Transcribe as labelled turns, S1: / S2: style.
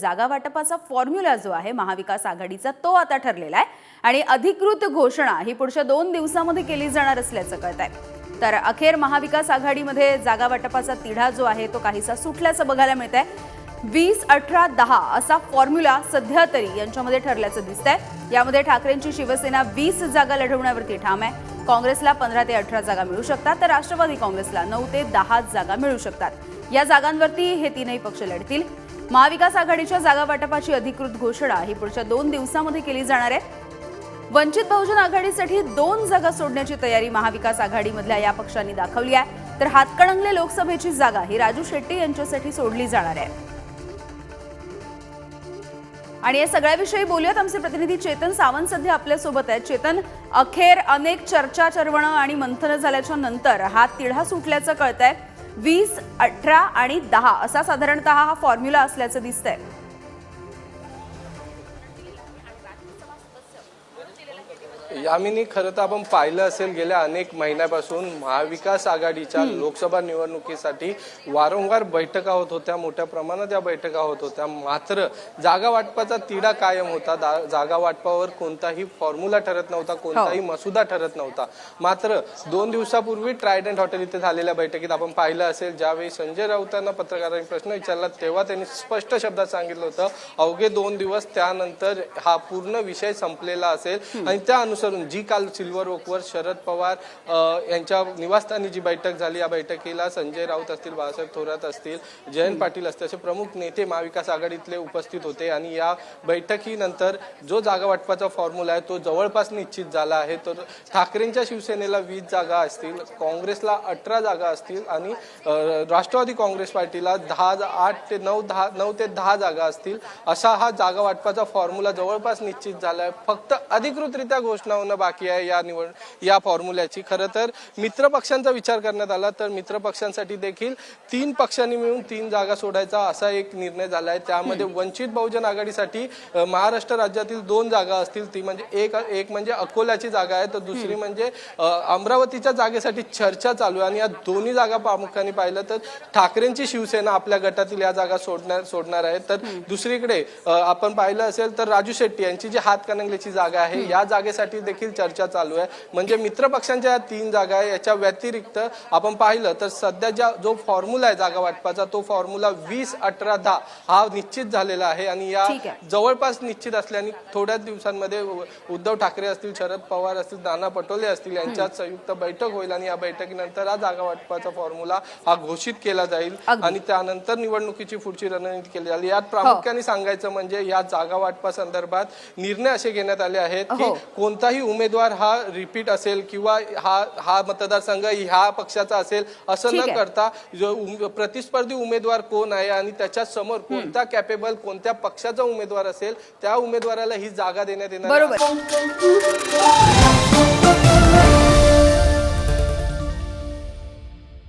S1: जागा वाटपाचा फॉर्म्युला जो आहे महाविकास आघाडीचा तो आता ठरलेला आहे. आणि अधिकृत घोषणा ही पुढच्या दोन दिवसामध्ये केली जाणार असल्याचं कळत आहे तर अखेर महाविकास आघाडीमध्ये जागा वाटपाचा तिढा जो आहे तो काहीसा सुटल्याचं बघायला मिळत आहे वीस अठरा दहा असा फॉर्म्युला सध्या तरी यांच्यामध्ये ठरल्याचं दिसतंय. यामध्ये ठाकरेंची शिवसेना वीस जागा लढवण्यावरती ठाम आहे. काँग्रेसला पंधरा ते अठरा जागा मिळू शकतात तर राष्ट्रवादी काँग्रेसला नऊ ते दहा जागा मिळू शकतात. या जागांवरती हे तीनही पक्ष लढतील. महाविकास आघाडीच्या जागा वाटपाची अधिकृत घोषणा ही पुढच्या दोन दिवसामध्ये केली जाणार आहे. वंचित बहुजन आघाडीसाठी दोन जागा सोडण्याची तयारी महाविकास आघाडीमधल्या या पक्षांनी दाखवली आहे. तर हातकणंगले लोकसभेची जागा ही राजू शेट्टी यांच्यासाठी सोडली जाणार आहे. आणि या सगळ्याविषयी बोलूयात. आमचे प्रतिनिधी चेतन सावंत सध्या आपल्यासोबत आहेत. चेतन अखेर अनेक चर्चा चरवणं आणि मंथनं झाल्याच्यानंतर हा तिढा सुटल्याचं कळतंय. वीस अठरा आणि दहा असा साधारणतः हा फॉर्म्युला असल्याचं दिसतंय.
S2: यामिनी खरं तर आपण पाहिलं असेल गेल्या अनेक महिन्यापासून महाविकास आघाडीच्या लोकसभा निवडणुकीसाठी वारंवार बैठका होत होत्या मोठ्या प्रमाणात या बैठका होत होत्या. मात्र जागा वाटपाचा तिढा कायम होता. जागा वाटपावर कोणताही फॉर्म्युला ठरत नव्हता कोणताही मसुदा ठरत नव्हता. मात्र दोन दिवसापूर्वी ट्रायडंट हॉटेल इथे झालेल्या बैठकीत आपण पाहिलं असेल ज्यावेळी संजय राऊतांना पत्रकारांनी प्रश्न विचारला तेव्हा त्यांनी स्पष्ट शब्दात सांगितलं होतं अवघे दोन दिवस त्यानंतर हा पूर्ण विषय संपलेला असेल. आणि त्या अनुसरून जी काल सिल्वर ओकवर शरद पवार यांच्या निवासस्थानी जी बैठक झाली या बैठकीला संजय राऊत असतील बाळासाहेब थोरात असतील जयंत पाटील असतील असे प्रमुख नेते महाविकास आघाडीतले उपस्थित होते आणि या बैठकीनंतर जो जागा वाटपाचा फॉर्म्युला आहे तो जवळपास निश्चित झाला आहे. तर ठाकरेंच्या शिवसेनेला वीस जागा असतील काँग्रेसला अठरा जागा असतील आणि राष्ट्रवादी काँग्रेस पार्टीला दहा आठ ते नऊ दहा नऊ ते दहा जागा असतील असा हा जागा वाटपाचा फॉर्म्युला जवळपास निश्चित झाला आहे फक्त अधिकृतरित्या घोषणा होणं बाकी आहे या निवड या फॉर्म्युल्याची. खरं तर मित्र पक्षांचा विचार करण्यात आला तर मित्र पक्षांसाठी देखील तीन पक्षांनी मिळून तीन जागा सोडायचा असा एक निर्णय झाला आहे त्यामध्ये वंचित बहुजन आघाडीसाठी महाराष्ट्र राज्यातील दोन जागा असतील. ती म्हणजे एक एक म्हणजे अकोल्याची जागा आहे. तर दुसरी म्हणजे अमरावतीच्या जागेसाठी चर्चा चालू आहे. आणि या दोन्ही जागा प्रामुख्याने पाहिलं तर ठाकरेंची शिवसेना आपल्या गटातील या जागा सोडणार सोडणार आहे. तर दुसरीकडे आपण पाहिलं असेल तर राजू शेट्टी यांची जी हातकणंगलेची जागा आहे या जागेसाठी देखील चर्चा चालू आहे. म्हणजे मित्र पक्षांच्या या तीन जागा आहे. याच्या व्यतिरिक्त आपण पाहिलं तर सध्या ज्या जो फॉर्म्युला आहे जागा वाटपाचा तो फॉर्म्युला वीस अठरा दहा हा निश्चित झालेला आहे. आणि या. जवळपास निश्चित असल्याने थोड्याच दिवसांमध्ये उद्धव ठाकरे असतील शरद पवार असतील नाना पटोले असतील यांच्यात संयुक्त बैठक होईल आणि या बैठकीनंतर हा जागा वाटपाचा फॉर्म्युला हा घोषित केला जाईल. आणि त्यानंतर निवडणुकीची पुढची रणनीती केली जाईल. यात प्रामुख्याने सांगायचं म्हणजे या जागा वाटपा संदर्भात निर्णय असे घेण्यात आले आहेत की
S1: हो.
S2: कोणताही उमेदवार हा रिपीट असेल किंवा हा हा मतदारसंघ ह्या पक्षाचा असेल असं न. करता जो प्रतिस्पर्धी उमेदवार कोण आहे आणि त्याच्यासमोर कोणता कॅपेबल कोणत्या पक्षाचा उमेदवार असेल त्या उमेदवाराला ही जागा देण्यात येणार.
S1: बरोबर